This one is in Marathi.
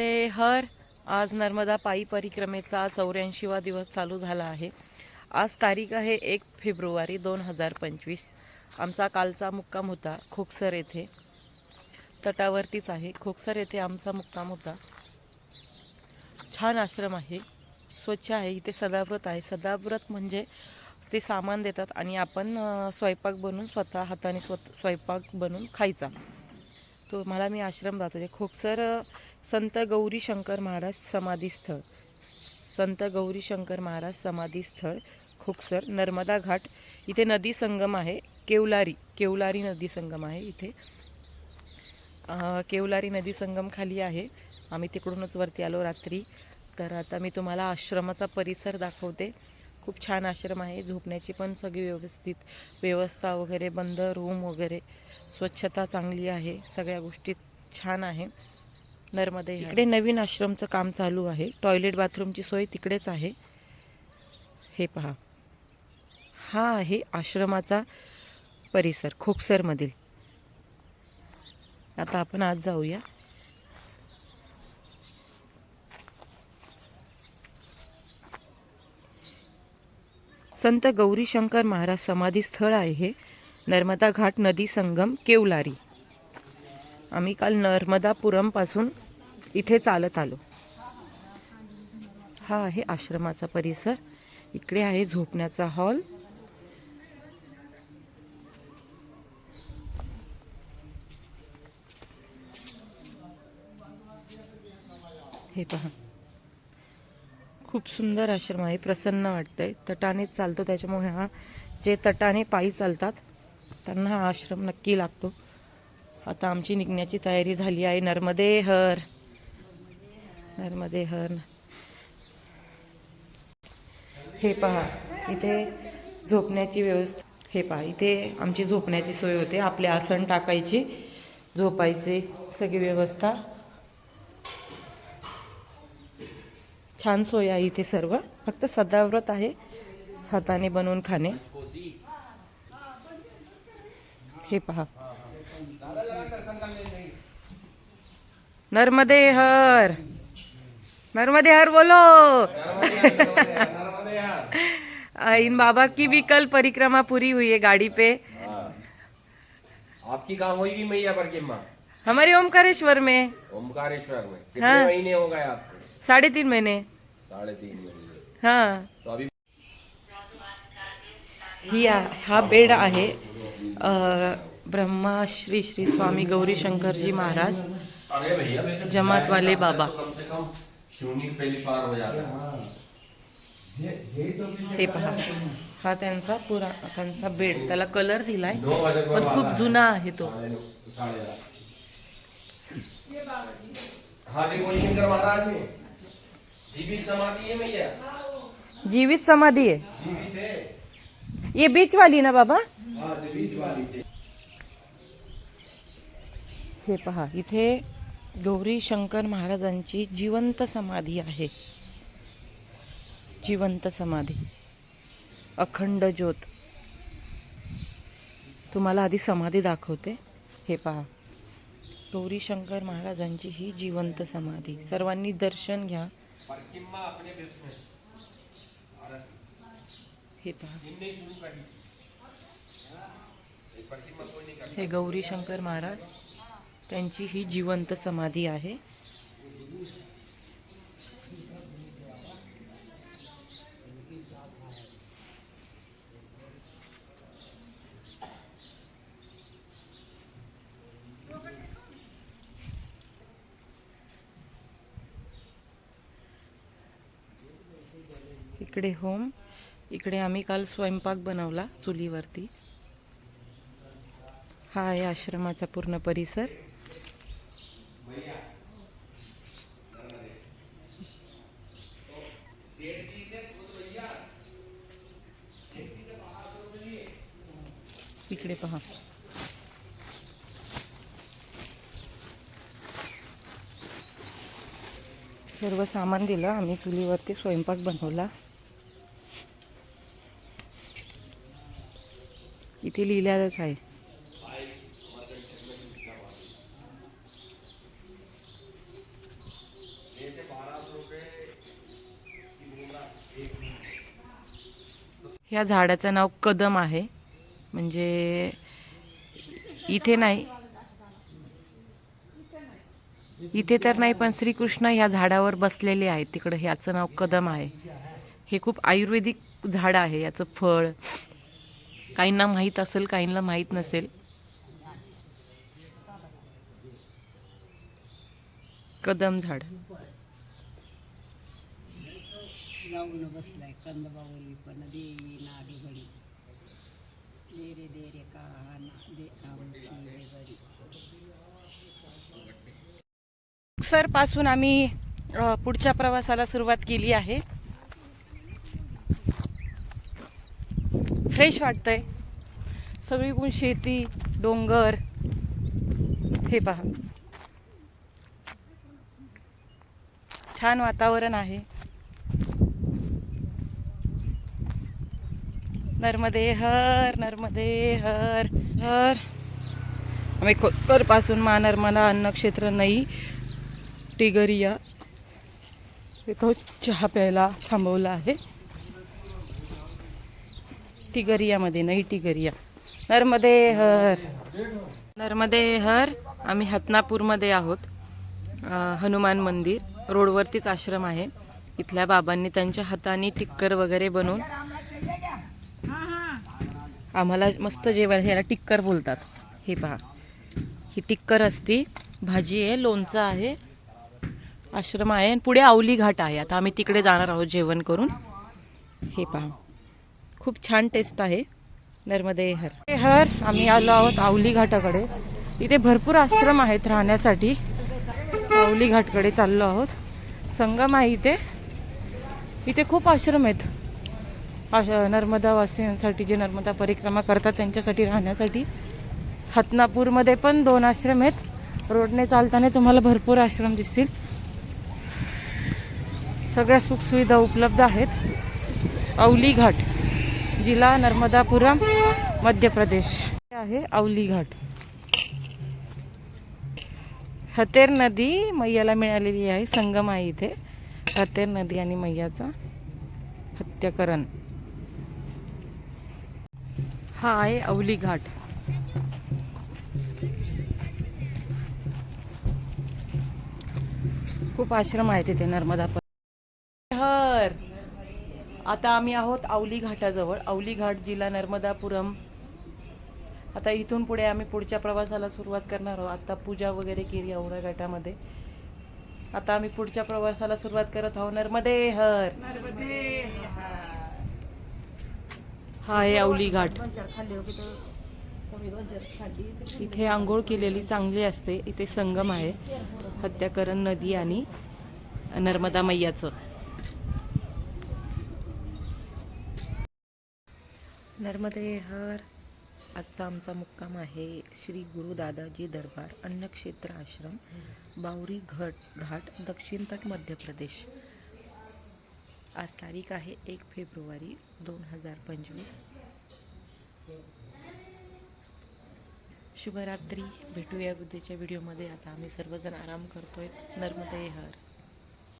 ते हर आज नर्मदा पायी परिक्रमेचा चौऱ्याऐंशीवा दिवस चालू झाला आहे. आज तारीख आहे एक फेब्रुवारी दोन हजार पंचवीस. आमचा कालचा मुक्काम होता खोकसर येथे. तटावरतीच आहे. खोकसर येथे आमचा मुक्काम होता. छान आश्रम आहे. स्वच्छ आहे. इथे सदाव्रत आहे. सदाव्रत म्हणजे ते सामान देतात आणि आपण स्वयंपाक बनवून स्वतः हाताने स्वत स्वयंपाक बनवून खायचा. तो मला मी आश्रम दाखवते म्हणजे खोकसर संत गौरी शंकर महाराज समाधी स्थळ संत गौरी शंकर महाराज समाधी स्थळ खोकसर नर्मदा घाट. इथे नदी संगम आहे. केवलारी केवलारी नदी संगम आहे इथे. केवलारी नदी संगम खाली आहे. आम्ही तिकडूनच वरती आलो रात्री. तर आता मी तुम्हाला आश्रमाचा परिसर दाखवते. खूप छान आश्रम आहे. झोपण्याची पण सगळी व्यवस्थित व्यवस्था वगैरे बंद रूम वगैरे स्वच्छता चांगली आहे. सगळ्या गोष्टी छान आहे. नर्मदे इकडे नवीन आश्रमचं काम चालू आहे. टॉयलेट बाथरूमची सोय तिकडेच आहे. हे पहा. हा आहे आश्रमाचा परिसर खोकसरमधील आता आपण आज जाऊया. संत गौरीशंकर महाराज समाधी स्थळ आहे हे. नर्मदा घाट नदी संगम केवलारी. आम्ही काल नर्मदापुरमपासून इथे चालत आलो. हा आहे आश्रमाचा परिसर. इकडे आहे झोपण्याचा हॉल. हे पहा. खूप सुंदर आश्रम आहे प्रसन्न वाटतंय. तटानेच चालतो त्याच्यामुळे हा जे तटाने पायी चालतात त्यांना हा आश्रम नक्की लागतो. आता आमची निघण्याची तयारी झाली आहे नर्मदे हर. नर्मदे हर. हे पहा इथे झोपण्याची व्यवस्था हे पहा इथे आमची झोपण्याची सोय होते. आपले आसन टाकायची झोपायची सगळी व्यवस्था. छान सोय आहे इथे सर्व. फक्त सदाव्रत आहे हाताने बनवून खाणे. हे पहा. नर्मदे हर. नर्मदे हर बोलो. इन बाबा की भी कल परिक्रमा पूरी हुई है गाड़ी पे. हाँ। आपकी कहाँ होगी मैया परिक्रमा हमारे ओमकारेश्वर में. ओमकारेश्वर में. कितने हाँ। महीने हो गए आपको? साढ़े तीन महीने. साढ़े तीन महीने. हाँ. तो अभी ही हा बेड आहे अ, ब्रह्मा श्री श्री स्वामी गौरी शंकरजी महाराज जमात वाले बाबा. हो जाता है। हे पहा. हा त्यांचा पुरा त्यांचा बेड. त्याला कलर दिलाय पण खूप है। जुना आहे तो। हाँ जी गौरी शंकर महाराज में जीवित समाधि है मैया? जीवित समाधी आहे जीवित है। ये बीच वाली ना बाबा? हाँ बीच वाली हे पहा इथे गौरी शंकर महाराजांची जिवंत समाधी आहे. जिवंत समाधी. अखंड ज्योत. तुम्हाला आधी समाधी दाखवते. हे पहा. गौरी शंकर महाराजांची ही जिवंत समाधी. सर्वांनी दर्शन घ्या. अपने में हे पहा करी हे गौरी शंकर महाराज त्यांची ही जिवंत समाधी आहे. इकडे होम इकडे आम्ही काल स्वयंपाक बनवला चुलीवरती. हा आहे आश्रमाचा पूर्ण परिसर. इकडे पहा. सर्व सामान दिलं आम्ही चुलीवरती स्वयंपाक बनवला. इथे लिहिलेलंच आहे. ह्या झाडाचं नाव कदम आहे. म्हणजे इथे नाही. इथे तर नाही पण श्रीकृष्ण ह्या झाडावर बसलेले आहेत. तिकडं ह्याचं नाव कदम आहे. हे खूप आयुर्वेदिक झाड आहे. याचं फळ काहींना माहीत असेल काहींना माहीत नसेल. कदम झाड. जाऊन बसलाय कंदबावली पण देई नाडी घडी. दे रे दे रे का ना दे आमची वेगळी सरपासून आम्ही पुढच्या प्रवासाला सुरुवात केली आहे. फ्रेश वाटतंय. सगळीकडून शेती डोंगर हे पहा. छान वातावरण आहे. नर्मदे हर नर्मदे हर. हर आम्ही खोसकर मानर्मदा मा नर्मदा अन्नक्षेत्र नाही टिगरिया. इथं चहा प्यायला थांबवला आहे. टिगरियामध्ये नाही टिगरिया. नर्मदे हर. नर्मदे हर आम्ही हतनापूरमध्ये आहोत. हनुमान मंदिर रोडवरतीच आश्रम आहे. इथल्या बाबांनी त्यांच्या हाताने टिक्कर वगैरे बनवून आम्हाला मस्त जेवण ह्याला टिक्कर बोलतात. हे पहा. ही टिक्कर असती. भाजी आहे लोणचं आहे. आश्रम आहे आणि पुढे आवली घाट आहे. आता आम्ही तिकडे जाणार आहोत जेवण करून. हे पहा. खूप छान टेस्ट आहे. नर्मदे हर. हर आम्ही आलो आहोत आवली घाटाकडे. इथे भरपूर आश्रम आहेत राहण्यासाठी. आवली घाटकडे चाललो आहोत. संगम आहे इथे. इथे खूप आश्रम आहेत. आश- जे नर्मदा परिक्रमा करतात त्यांच्यासाठी राहण्यासाठी. हतनापूरमध्ये पण दोन आश्रम आहेत. रोडने चालताना तुम्हाला भरपूर आश्रम दिसतील. सगळ्या सुखसुविधा उपलब्ध आहेत. औली घाट. जिल्हा नर्मदापुरम मध्य प्रदेश हे आहे औली घाट. हतेर नदी मैयाला मिळालेली आहे संगम आहे इथे. हतेर नदी आणि मैयाचा हत्याकरण. हा आहे औली घाट. खूप आश्रम आहेत तिथे नर्मदा आता आम्ही आहोत आवली घाटाजवळ. आवली घाट जिल्हा नर्मदापुरम. आता इथून पुढे आम्ही पुढच्या प्रवासाला सुरुवात करणार आहोत. आता पूजा वगैरे केली औरा घाटामध्ये. आता आम्ही पुढच्या प्रवासाला सुरुवात करत आहोत. नर्मदे हर. हा आहे आवली घाट. इथे आंघोळ केलेली चांगली असते. इथे संगम आहे. हत्याकरण नदी आणि नर्मदा मैयाचं. नर्मदे हर. आजचा आमचा मुक्काम आहे श्री गुरु दादाजी दरबार अन्नक्षेत्र आश्रम बावरी घट घाट दक्षिण तट मध्य प्रदेश. आज तारीख आहे एक फेब्रुवारी दोन हजार पंचवीस. शुभरात्री. भेटूया बुद्धीच्या व्हिडिओमध्ये आता आम्ही सर्वजण आराम करतोय. नर्मदे हर.